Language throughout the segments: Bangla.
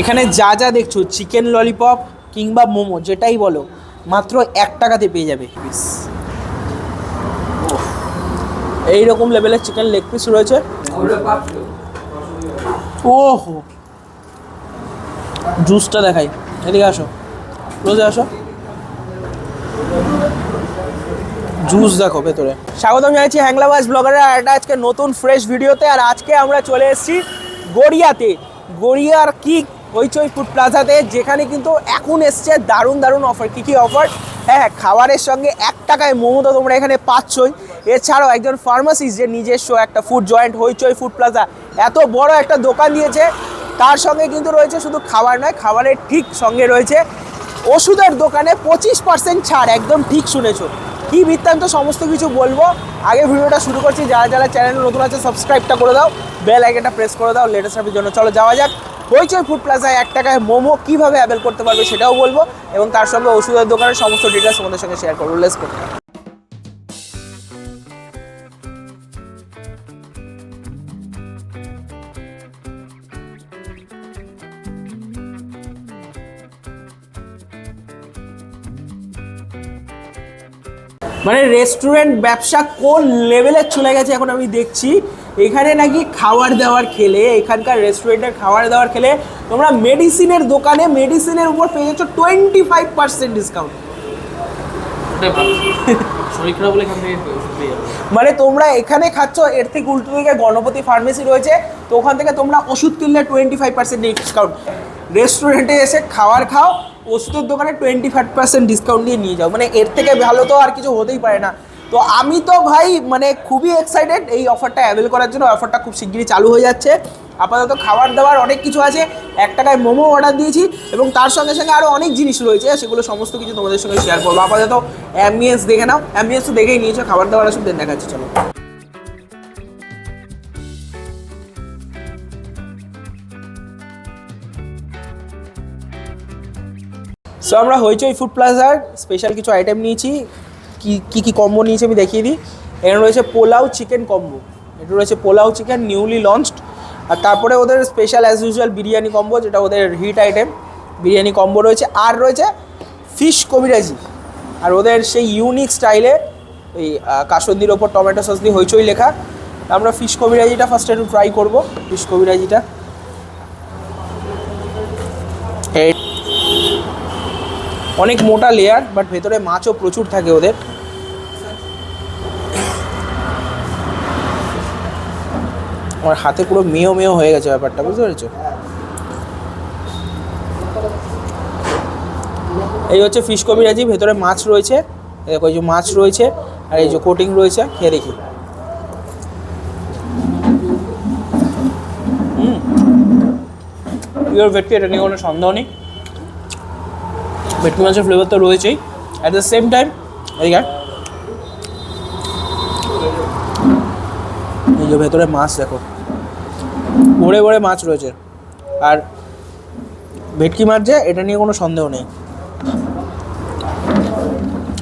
এখানে যা যা দেখছ চিকেন ললিপপ কিংবা মোমো, যেটাই বলো, মাত্র এক টাকাতে পেয়ে যাবে। পিস এইরকম লেভেলের চিকেন লেগ পিস রয়েছে। ওহো জুসটা দেখাই। এদিকে আসো রোজে আসো। জুস দেখো ভেতরে। স্বাগতম জানাচ্ছি হ্যাংলাবাজ ব্লগারের আর একটা আজকে নতুন ফ্রেশ ভিডিওতে আর আজকে আমরা চলে এসেছি গড়িয়াতে। গড়িয়ার কি হইচই ফুড প্লাজাতে, যেখানে কিন্তু এখন এসছে দারুণ দারুণ অফার কী কী অফার হ্যাঁ খাবারের সঙ্গে এক টাকায় মোমো তো তোমরা এখানে পাচ্ছই। এছাড়াও একজন ফার্মাসিস্ট যে নিজস্ব একটা food joint Hoichoi food plaza এত বড় একটা দোকান দিয়েছে। তার সঙ্গে কিন্তু রয়েছে শুধু খাবার নয়, খাবারের ঠিক সঙ্গে রয়েছে ওষুধের দোকানে পঁচিশ পার্সেন্ট ছাড়, একদম ঠিক শুনেছো। কি বৃত্তান্ত সমস্ত কিছু বলব। আগে ভিডিওটা শুরু করছি, যারা যারা চ্যানেলে নতুন আছে সাবস্ক্রাইবটা করে দাও বেল আইকনটা প্রেস করে দাও লেটেস্ট আপের জন্য। চলো, যাওয়া যাক। হইচই ফুড প্লাজায় এক টাকায় মোমো কীভাবে অ্যাভেল করতে পারবে সেটাও বলব এবং তার সঙ্গে ওষুধের দোকানের সমস্ত ডিটেলস তোমাদের সঙ্গে শেয়ার করব। লেস করতে মানে রেস্টুরেন্ট ব্যবসা কোন লেভেলে চলে গেছে এখন আমি দেখছি। এখানে নাকি খাবার দাবার খেলে এখানকার রেস্টুরেন্টের খাবার দাবার খেলে তোমরা মেডিসিনের দোকানে মেডিসিনের উপর পেয়ে যাচ্ছ টোয়েন্টি ফাইভ পার্সেন্ট ডিসকাউন্ট মানে তোমরা এখানে খাচ্ছ এর থেকে উল্টো দিকে গণপতি ফার্মেসি রয়েছে তো ওখান থেকে তোমরা ওষুধ কিনলে টোয়েন্টি ফাইভ পার্সেন্ট ডিসকাউন্ট রেস্টুরেন্টে এসে খাবার খাও ওষুধের দোকানে টোয়েন্টি ফাইভ পার্সেন্ট ডিসকাউন্ট দিয়ে নিয়ে যাও। মানে এর থেকে ভালো তো আর কিছু হতেই পারে না। তো আমি তো ভাই মানে খুবই এক্সাইটেড এই অফারটা অ্যাভেল করার জন্য। অফারটা খুব শিগগিরই চালু হয়ে যাচ্ছে। আপাতত খাবার দাবার অনেক কিছু আছে। এক টাকায় মোমো অর্ডার দিয়েছি এবং তার সঙ্গে সঙ্গে আরও অনেক জিনিস রয়েছে, সেগুলো সমস্ত কিছু তোমাদের সঙ্গে শেয়ার করব। আপাতত অ্যাম্বিয়েন্স দেখে নাও। অ্যাম্বিয়েন্স তো দেখেই নিয়েছো। খাবার দাবার সব দেন দেখাচ্ছি, চলো। সো আমরা হইচই ফুড প্লাজার স্পেশাল কিছু আইটেম নিয়েছি। কি কি কম্বো নিয়েছি আমি দেখিয়ে দিই। এখানে রয়েছে পোলাও চিকেন কম্বো এটা রয়েছে পোলাও চিকেন নিউলি লঞ্চড আর তারপরে ওদের special as usual biryani combo যেটা ওদের হিট আইটেম বিরিয়ানি কম্বো রয়েছে। আর রয়েছে ফিশ কবিরাজি। আর ওদের সেই ইউনিক স্টাইলে ওই কাসন্দির ওপর টমেটো সস দিয়ে হইচই লেখা। আমরা ফিশ কবিরাজিটা ফার্স্ট একটু ট্রাই করব ফিশ কবিরাজিটা। অনেক মোটা লেয়ার বাট ভেতরে মাছও প্রচুর থাকে ওদের। আমার হাতে পুরো মেয় মেয় হয়ে গেছে ব্যাপারটা, বুঝতে পেরেছ? এই হচ্ছে ফিশ কবিরাজি ভেতরে মাছ রয়েছে, এই দেখো, এই যে মাছ রয়েছে, আর এই যে কোটিং রয়েছে, খেয়ে দেখি। পিওর ভেটকি এটা নিয়ে কোনো সন্দেহ নেই। ভেটকি মাছের ফ্লেভার তো রয়েছেই। অ্যাট দ্য সেম টাইম এদিকে আয়। এই ভেতরে মাছ দেখো। ভরে ভরে মাছ রয়েছে। আর ভেটকি মাছ যে, এটা নিয়ে কোনো সন্দেহ নেই।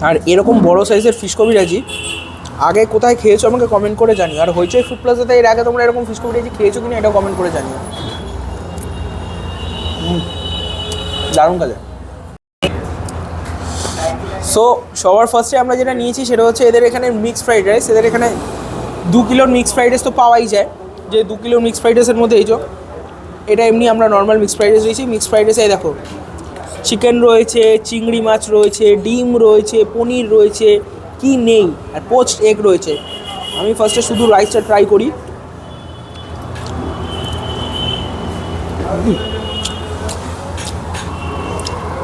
আর এরকম বড় সাইজের ফিশ কবিরাজি আগে কোথায় খেয়েছো আমাকে কমেন্ট করে জানিও। আর হইচই ফুড প্লাজাতে এর আগে তোমরা এরকম ফিশ কবিরাজি খেয়েছো কিনা এটাও কমেন্ট করে জানিও। দারুণ কাজে। সো সবার ফার্স্টে আমরা যেটা নিয়েছি সেটা হচ্ছে এদের এখানে মিক্সড ফ্রাইড রাইস এদের এখানে দু কিলোর মিক্স ফ্রাইড রাইস তো পাওয়াই যায়। যে দু কিলোর মিক্স ফ্রাইড রাইসের মধ্যে এই যে, এটা এমনি আমরা নর্মাল মিক্স ফ্রাইড রাইস দিয়েছি। মিক্স ফ্রাইড রাইসে দেখো চিকেন রয়েছে, চিংড়ি মাছ রয়েছে, ডিম রয়েছে, পনির রয়েছে, কি নেই, আর পোস্ট এগ রয়েছে। আমি ফার্স্টে শুধু রাইসটা ট্রাই করি।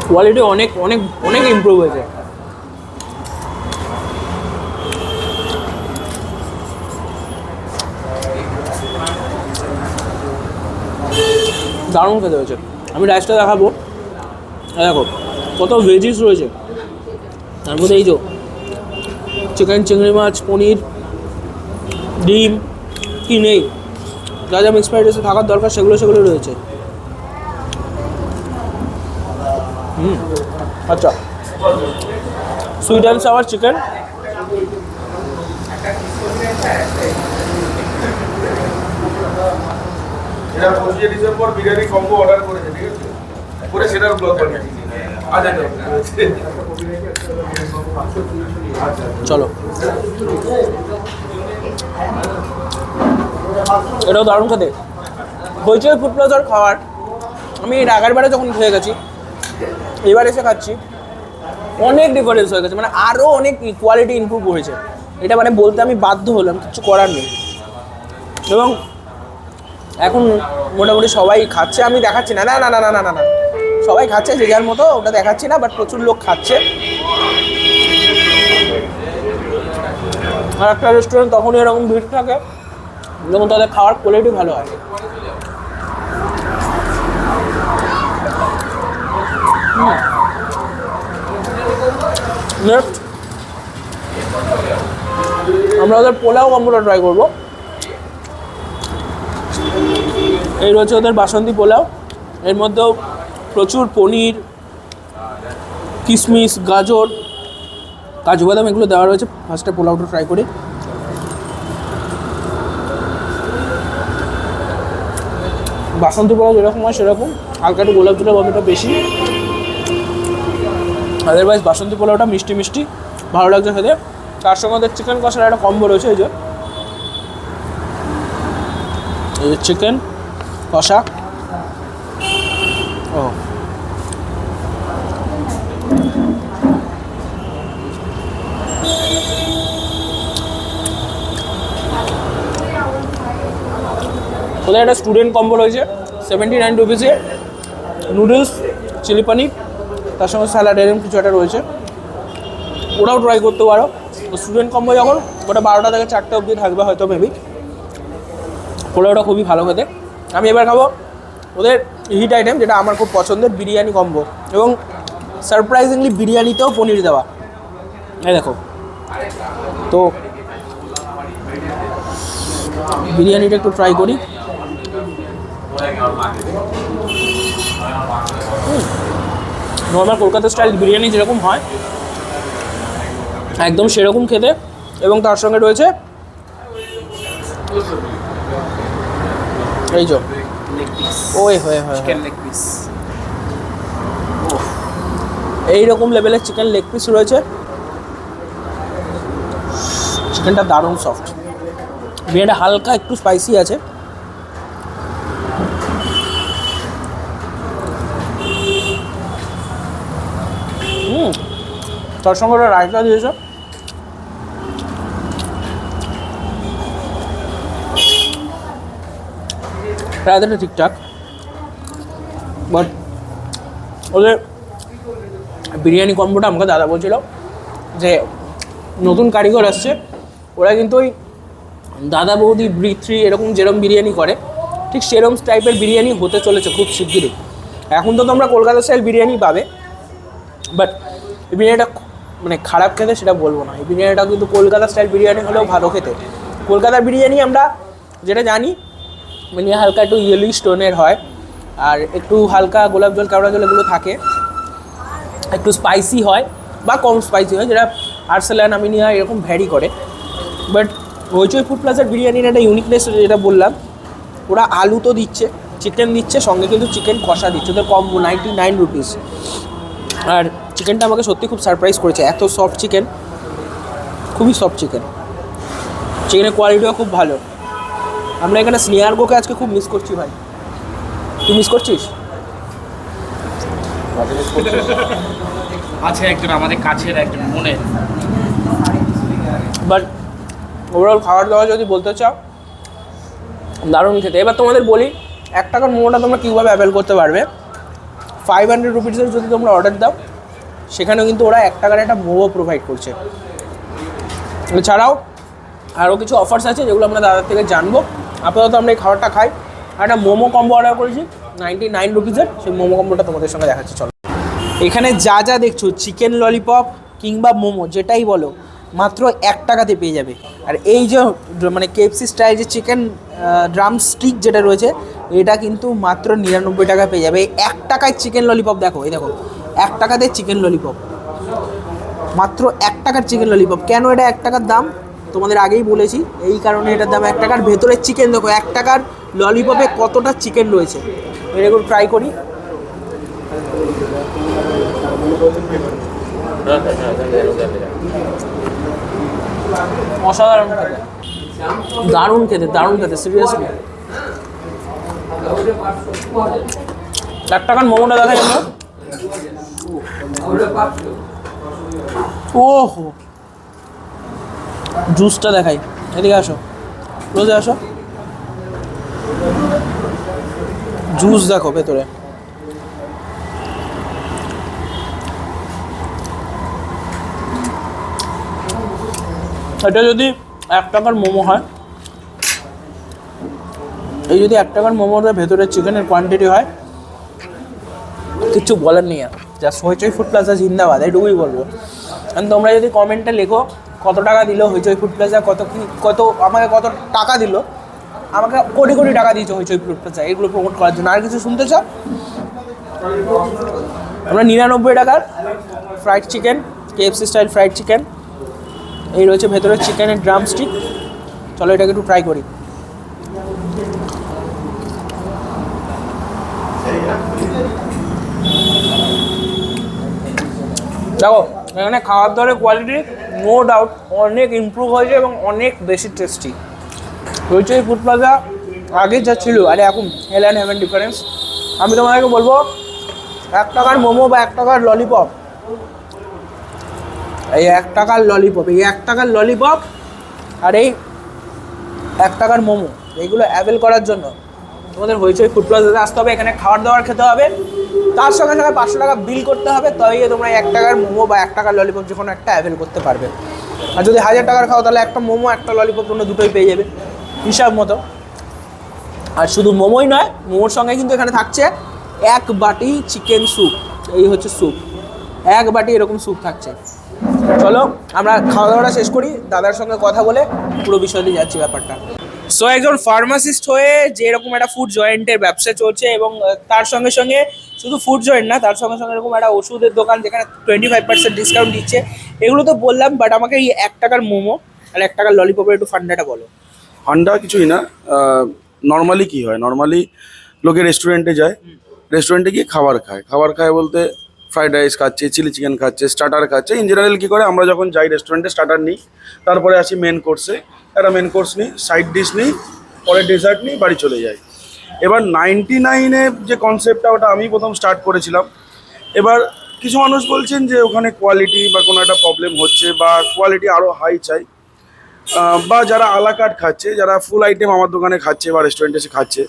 কোয়ালিটি অনেক অনেক অনেক ইমপ্রুভ হয়েছে। দারুণ খেতে হয়েছে। আমি রাইসটা দেখাবো। দেখো, কত ভেজিস রয়েছে। তার মধ্যে এই যে চিকেন চিংড়ি মাছ, পনির, ডিম, কি নেই? যা যা মিক্স ফ্রাইড থাকার দরকার, সেগুলো সেগুলো রয়েছে। হুম আচ্ছা। সুইট অ্যান্ড সাওয়ার চিকেন পঁচিশে ডিসেম্বর বিরিয়ানি কম্বো অর্ডার করেছে, ঠিক আছে? করে সেটার বানিয়েছি আচ্ছা আচ্ছা চলো। এটাও দারুণ খেতে। হইচই ফুড প্লাজার খাবার আমি এর আগের বারে যখন খেয়ে গেছি, এবার এসে খাচ্ছি। অনেক ডিফারেন্স হয়ে গেছে মানে আরও অনেক কোয়ালিটি ইমপ্রুভ হয়েছে। এটা মানে বলতে আমি বাধ্য হলাম, কিছু করার নেই। এবং এখন মোটামুটি সবাই খাচ্ছে, আমি দেখাচ্ছি না না না না না না না না। সবাই খাচ্ছে, যে যার মতো, ওটা দেখাচ্ছি না বাট প্রচুর লোক খাচ্ছে। আর একটা রেস্টুরেন্ট তখনই এরকম ভিড় থাকে, যখন তাদের খাওয়ার কোয়ালিটি ভালো হয়। আমরা ওদের পোলাও কম্বোটা ট্রাই করব। এই রয়েছে ওদের বাসন্তী পোলাও। এর মধ্যেও প্রচুর পনির কিশমিশ গাজর, কাজু বাদাম এগুলো দেওয়া রয়েছে। ফার্স্টে পোলাওটা ট্রাই করি। বাসন্তী পোলাও যেরকম হয় সেরকম। হালকা একটু গোলাপ জলের গন্ধটা বেশি। আদারওয়াইজ বাসন্তী পোলাওটা মিষ্টি মিষ্টি, ভালো লাগছে খেতে। তার সঙ্গে ওদের চিকেন কষার একটা কম্বো রয়েছে এই যে। চিকেন কষা। ও। ওদের একটা স্টুডেন্ট কম্বো রয়েছে সেভেন্টি নাইন রুপিসে নুডলস চিলি পানির তার সঙ্গে স্যালাড এরকম কিছু একটা রয়েছে। ওরাও ট্রাই করতে পারো। স্টুডেন্ট কম্বো যখন ওটা বারোটা থেকে চারটে অবধি থাকবে হয়তো মেবি ওটা খুবই ভালো খেতে। আমি এবার খাব ওদের হিট আইটেম যেটা আমার খুব পছন্দের, বিরিয়ানি কম্বো এবং সারপ্রাইজিংলি বিরিয়ানিতেও পনির দেওয়া। এই দেখো। তো বিরিয়ানিটা একটু ট্রাই করি। নর্মাল কলকাতা স্টাইল বিরিয়ানি যেরকম হয়, একদম সেরকম খেতে। এবং তার সঙ্গে রয়েছে এই যে। ওই হয়ে হয় চিকেন লেগ পিস এইরকম লেভেলের চিকেন লেগ পিস রয়েছে। চিকেনটা দারুণ সফট বিরিয়ানিটা হালকা একটু স্পাইসি আছে। হুম তার সঙ্গে ওরা রায়তা দিয়েছে। রায়তাটা ঠিকঠাক বাট ওদের বিরিয়ানি কম্বোটা আমাকে দাদা বলছিল যে নতুন কারিগর আসছে, ওরা কিন্তু ওই দাদা বৌদি বৃথ্রি এরকম যেরকম বিরিয়ানি করে, ঠিক সেরকম টাইপের বিরিয়ানি হতে চলেছে খুব শিগগিরই। এখন তো তোমরা কলকাতা স্টাইল বিরিয়ানি পাবে বাট এই বিরিয়ানিটা মানে খারাপ খেতে সেটা বলব না। এই বিরিয়ানিটা কিন্তু কলকাতা স্টাইল বিরিয়ানি হলেও ভালো খেতে। কলকাতার বিরিয়ানি আমরা যেটা জানি মানে হালকা একটু ইয়েলি স্টোনের হয়। আর একটু হালকা গোলাপ জল কেওড়া জল এগুলো থাকে। একটু স্পাইসি হয় বা কম স্পাইসি হয়, যেটা আর্সেলান আমিনিয়া এরকম ভ্যারি করে। বাট হইচই ফুড প্লাজার বিরিয়ানির একটা ইউনিকনেস যেটা বললাম, ওরা আলু তো দিচ্ছে চিকেন দিচ্ছে, সঙ্গে কিন্তু চিকেন কষা দিচ্ছে। ওদের কম নাইনটি নাইন রুপিস আর চিকেনটা আমাকে সত্যি খুব সারপ্রাইজ করেছে, এত সফট চিকেন খুবই সফট চিকেন চিকেনের কোয়ালিটিও খুব ভালো। আমরা এখানে স্নেহার্গোকে আজকে খুব মিস করছি ভাই। তুই মিস করছিস? আছে একজন আমাদের কাছের একজন মনে। বাট ওভারঅল খাবার দাবার যদি বলতে চাও দারুণ খেতে। এবার তোমাদের বলি এক টাকার মোমোটা তোমরা কীভাবে অ্যাভেল করতে পারবে? ফাইভ হান্ড্রেড রুপিসের যদি তোমরা অর্ডার দাও সেখানেও কিন্তু ওরা এক টাকার একটা মোমো প্রোভাইড করছে। এছাড়াও আরও কিছু অফার্স আছে যেগুলো আমরা দাদার থেকে জানব। আপাতত আমরা এই খাবারটা খাই। আর একটা মোমো কম্বো অর্ডার করেছি নাইনটি নাইন রুপিসের সেই মোমো কম্বোটা তোমাদের সঙ্গে দেখাচ্ছি, চলো। এখানে যা যা দেখছ চিকেন ললিপপ কিংবা মোমো, যেটাই বলো, মাত্র এক টাকাতে পেয়ে যাবে। আর এই যে মানে কেএফসি স্টাইল যে চিকেন ড্রাম স্টিক যেটা রয়েছে, এটা কিন্তু মাত্র নিরানব্বই টাকা পেয়ে যাবে। এক টাকায় চিকেন ললিপপ দেখো, এই দেখো, এক টাকাতে চিকেন ললিপপ মাত্র এক টাকার চিকেন ললিপপ কেন এটা এক টাকার দাম? তোমাদের আগেই বলেছি, এই কারণে এটার দাম এক টাকার ভেতরের চিকেন দেখো, এক টাকার ললিপপে কতটা চিকেন রয়েছে? এরকম ট্রাই করি। অসাধারণ দারুণ খেতে দারুণ খেতে সিরিয়াসলি এক টাকার মোমোটা দেখা গেল ওহো। জুসটা দেখাই। এদিকে আসো। রোজে আসো। জুস দেখো ভেতরে। এটা যদি এক টাকার মোমো হয়, এই যদি এক টাকার মোমোর ভেতরে চিকেনের কোয়ান্টিটি হয় কিচ্ছু বলার নেই আর। জাস্ট হইচই ফুড প্লাজা জিন্দাবাদ, এইটুকুই বলব। আর তোমরা যদি কমেন্টে লেখো কত টাকা দিল হইচই ফুড প্লাজা কত কি, কত, আমাকে কত টাকা দিল, আমাকে কোটি কোটি টাকা দিয়েছে হইচই ফুড প্লাজা এগুলো প্রমোট করার জন্য। আর কিছু শুনতে চাও? আমরা নিরানব্বই টাকার fried chicken KFC style fried chicken এই রয়েছে ভেতরে চিকেনের ড্রাম স্টিক চলো এটাকে একটু ট্রাই করি। দেখো, এখানে খাওয়ার দাবারের কোয়ালিটি নো ডাউট অনেক ইমপ্রুভ হয়েছে এবং অনেক বেশি টেস্টি হইচই ফুড প্লাজা আগে যা ছিল, আরে এখন হেল অ্যান্ড হেভেন ডিফারেন্স আমি তোমাদেরকে বলব, এক টাকার মোমো বা এক টাকার ললিপপ এই এক টাকার ললিপপ এই এক টাকার ললিপপ আর এই এক টাকার মোমো, এইগুলো অ্যাভেল করার জন্য। তোমাদের হইচই ফুড প্লাজাতে আসতে হবে, এখানে খাবার দাবার খেতে হবে। তার সঙ্গে সঙ্গে পাঁচশো টাকা বিল করতে হবে, তবেই তোমরা এক টাকার মোমো বা এক টাকার ললিপপ যে কোনো একটা অ্যাভেল করতে পারবে। আর যদি হাজার টাকার খাও, তাহলে একটা মোমো, একটা ললিপপ তোমরা দুটোই পেয়ে যাবে, হিসাব মতো। আর শুধু মোমোই নয়, মোমোর সঙ্গে কিন্তু এখানে থাকছে এক বাটি চিকেন স্যুপ এই হচ্ছে স্যুপ এক বাটি এরকম স্যুপ থাকছে। চলো, আমরা খাওয়া দাওয়াটা শেষ করি, দাদার সঙ্গে কথা বলে পুরো বিষয়টি যাচ্ছি ব্যাপারটা। সো একজন ফার্মাসিস্ট হয়ে যে এরকম একটা ফুড জয়েন্টের ব্যবসা চলছে এবং তার সঙ্গে সঙ্গে শুধু ফুড জয়েন্ট না তার সঙ্গে সঙ্গে এরকম একটা ওষুধের দোকান যেখানে টোয়েন্টি ফাইভ পার্সেন্ট ডিসকাউন্ট দিচ্ছে। এগুলো তো বললাম বাট আমাকে এই এক টাকার মোমো আর এক টাকার ললিপপের একটু ফান্ডাটা বলো। ফান্ডা কিছুই না নর্মালি কি হয়? নর্মালি লোকে রেস্টুরেন্টে যায় রেস্টুরেন্টে গিয়ে খাবার খায়। খাবার খায় বলতে ফ্রাইড রাইস খাচ্ছে, চিলি চিকেন খাচ্ছে, স্টার্টার খাচ্ছে। ইন জেনারেল কী করে, আমরা যখন যাই রেস্টুরেন্টে স্টার্টার নিই, তারপরে আসি মেন কোর্সে একটা মেন কোর্স নিই সাইড ডিশ নিই, পরে ডেজার্ট নিই, বাড়ি চলে যাই। এবার নাইনটি নাইনে যে কনসেপ্টটা ওটা আমি প্রথম স্টার্ট করেছিলাম। এবার কিছু মানুষ বলছেন যে, ওখানে কোয়ালিটি বা কোনো একটা প্রবলেম হচ্ছে, বা কোয়ালিটি আরও হাই চাই। বা যারা আলাকাট খাচ্ছে, যারা ফুল আইটেম আমার দোকানে খাচ্ছে বা রেস্টুরেন্টে এসে খাচ্ছে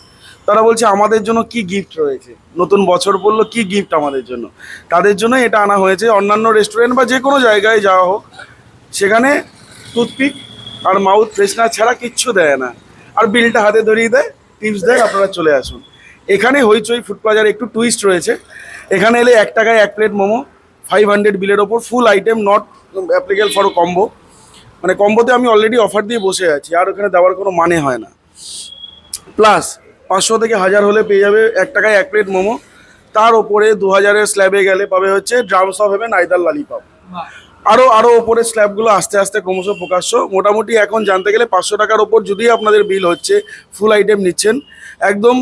তারা বলছে, আমাদের জন্য কি গিফট রয়েছে? নতুন বছর বলল, কি গিফট আমাদের জন্য? তাদের জন্য এটা আনা হয়েছে। অন্যান্য রেস্টুরেন্ট বা যে কোনো জায়গায় যাওয়া হোক, সেখানে টুথপিক আর মাউথ ফ্রেশনার ছাড়া কিচ্ছু দেয় না। আর বিলটা হাতে ধরিয়ে দেয় টিপস দেয়, আপনারা চলে আসুন। এখানে হইচই ফুড প্লাজার একটু টুইস্ট রয়েছে। এখানে এলে এক টাকায় এক প্লেট মোমো ফাইভ হান্ড্রেড বিলের ওপর full item not applicable for combo মানে কম্বোতে আমি অলরেডি অফার দিয়ে বসে আছি, আর ওখানে দেওয়ার কোনো মানে হয় না। প্লাস পাঁচশো থেকে হাজার হলে পেয়ে যাবে এক টাকায় এক প্লেট মোমো। তার ওপরে দু হাজারের স্ল্যাবে গেলে পাবে হচ্ছে drums of heaven either lollipop আরও আরও ওপরে স্ল্যাবগুলো আস্তে আস্তে ক্রমশ প্রকাশ্য। মোটামুটি এখন জানতে গেলে পাঁচশো টাকার ওপর যদি আপনাদের বিল হচ্ছে ফুল আইটেম নিচ্ছেন, একদম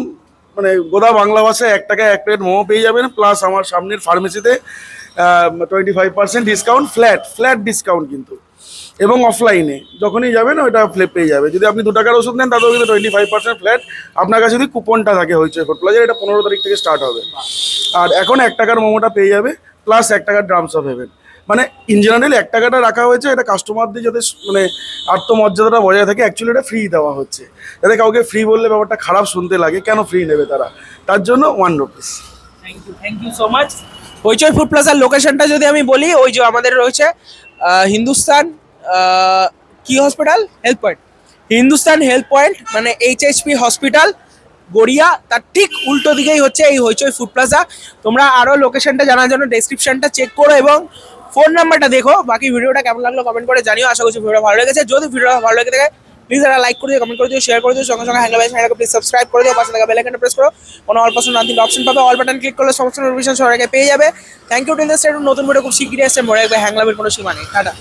মানে গোদা বাংলা ভাষায় এক টাকায় এক প্লেট মোমো পেয়ে যাবেন। প্লাস আমার সামনের ফার্মেসিতে twenty five percent discount flat flat discount কিন্তু। এবং অফলাইনে যখনই যাবেন, ওইটা ফ্লেপ পেয়ে যাবে। যদি আপনি দু টাকার ওষুধ নেন, তাতেও কিন্তু টোয়েন্টি ফাইভ পার্সেন্ট ফ্ল্যাট আপনার কাছে যদি কুপনটা থাকে হয়েছে ফুড প্লাজার এটা পনেরো তারিখ থেকে স্টার্ট হবে। আর এখন এক টাকার মোমোটা পেয়ে যাবে প্লাস এক টাকার ড্রামস অফ হেভেন মানে ইন জেনারেল এক টাকাটা রাখা হয়েছে, এটা কাস্টমারদের যাতে মানে আত্মমর্যাদাটা বজায় থাকে অ্যাকচুয়ালি এটা ফ্রি দেওয়া হচ্ছে। যাতে কাউকে ফ্রি বললে ব্যাপারটা খারাপ শুনতে লাগে, কেন ফ্রি নেবে তারা? তার জন্য one rupees thank you thank you so much Hoichoi food প্লাজার লোকেশনটা যদি আমি বলি, ওই যে আমাদের রয়েছে হিন্দুস্তান কি hospital health point Hindustan health point মানে এইচএসপি হসপিটাল গড়িয়া, তার ঠিক উল্টো দিকেই হচ্ছে এই হইচই ফুড প্লাজা তোমরা আরও লোকেশনটা জানার জন্য ডেসক্রিপশনটা চেক করো এবং ফোন নাম্বারটা দেখো। বাকি ভিডিওটা কেমন লাগল কমেন্ট করে জানিও। আশা করছি ভিডিও ভালো লেগেছে। যদি ভিডিওটা ভালো লেগে থাকে প্লিজ একটা লাইক করে দিও কমেন্ট করে দিও শেয়ার করে দিও, সঙ্গে সঙ্গে হ্যান্ডেল চ্যানেলকে প্লিজ সাবস্ক্রাইব করে দিও। পাশে থাকা বেল আইকনটা প্রেস করো। কোনো অল পার্সেন্ট নাথিং অপশন পাবে। অল বাটন ক্লিক করলে সমস্ত নোটিফিকেশন আগে পেয়ে যাবে। থ্যাংক ইউ টিল দিস নতুন ভিডিও খুব শিগগিরই আসছে। মনে রাখবে হ্যাংলামের কোনো সীমা নেই। টাটা।